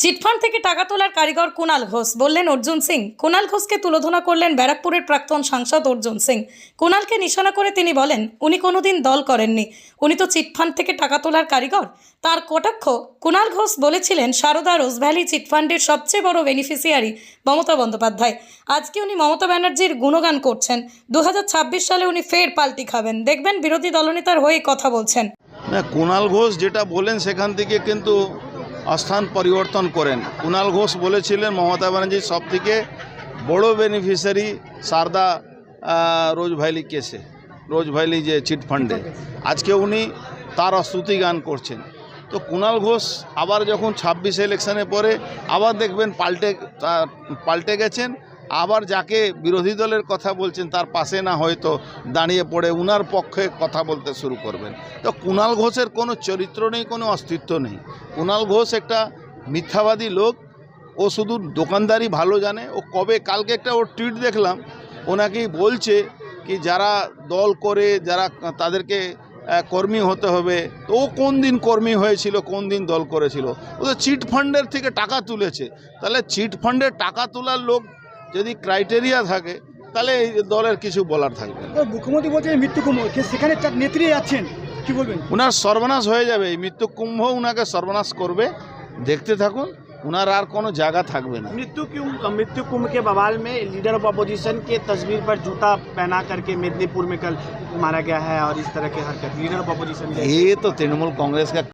Chit fund থেকে টাকা তোলার কারিগর কুণাল ঘোষ। বললেন, অর্জুন সিং। কুণাল ঘোষকে তুলোধনা করলেন ব্যারাকপুরের প্রাক্তন সাংসদ অর্জুন সিং। কুণালকে নিশানা করে তিনি বলেন, উনি কোনোদিন দল করেননি। উনি তো চিটফান্ড থেকে টাকা তোলার কারিগর। তার কটাক্ষ কুণাল ঘোষ বলেছিলেন, সারদা রোজভ্যালি চিটফান্ডের সবচেয়ে বড় বেনিফিশিয়ারি মমতা বন্দ্যোপাধ্যায়। আজকে উনি মমতা ব্যানার্জির গুণগান করছেন। দু হাজার ছাব্বিশ সালে উনি ফের পাল্টি খাবেন। দেখবেন বিরোধী দলনেতার হয়ে কথা বলছেন। না কুণাল ঘোষ যেটা বলেন সেখান থেকে কিন্তু স্থান পরিবর্তন করেন। কুণাল ঘোষ বলেছিলেন, মমতা ব্যানার্জির সব থেকে বড় বেনিফিশিয়ারি সারদা রোজ ভাইলি কেসে রোজ ভাইলি যে চিট ফান্ডে। আজকে উনি তার স্তুতি গান করছেন। তো কুণাল ঘোষ আবার যখন ছাব্বিশে ইলেকশানে পরে আবার দেখবেন পাল্টে পাল্টে গেছেন। আবার যাকে বিরোধী দলের কথা বলছেন, তার পাশে না হয়তো দাঁড়িয়ে পড়ে উনার পক্ষে কথা বলতে শুরু করবেন। তো কুণাল ঘোষের কোনো চরিত্র নেই, কোনো অস্তিত্ব নেই। কুণাল ঘোষ একটা মিথ্যাবাদী লোক, ও শুধু দোকানদারি ভালো জানে। ও কবে, কালকে একটা ওর টুইট দেখলাম ওনাকেই বলছে কি যারা দল করে, যারা তাদেরকে কর্মী হতে হবে, তো ও কোন দিন কর্মী হয়েছিল, কোন দিন দল করেছিল? ও তো চিট ফান্ডের থেকে টাকা তুলেছে। তাহলে চিট ফান্ডের টাকা তোলার লোক যদি ক্রাইটেরিয়া থাকে তাহলে এই দলের কিছু বলার থাকবে না তো মুখ্যমন্ত্রী বলছেন মৃত্যু কুম্ভ কে সেখানে চার নেত্রী যাচ্ছেন কি বলবেন উনার সর্বনাশ হয়ে যাবে এই মৃত্যু কুম্ভ উনাকে সর্বনাশ করবে দেখতে থাকুন উনার আর কোনো জায়গা থাকবে না मृत्यु कुंभ मृत्यु कुंभ के बवाल में लीडर ऑफ अपोजिशन के तस्वीर पर जूता पहना करके मेदिनीपुर में कल मारा गया है और इस तरह की हरकत लीडर ऑफ अपोजिशन ये तो तृणमूल कांग्रेस का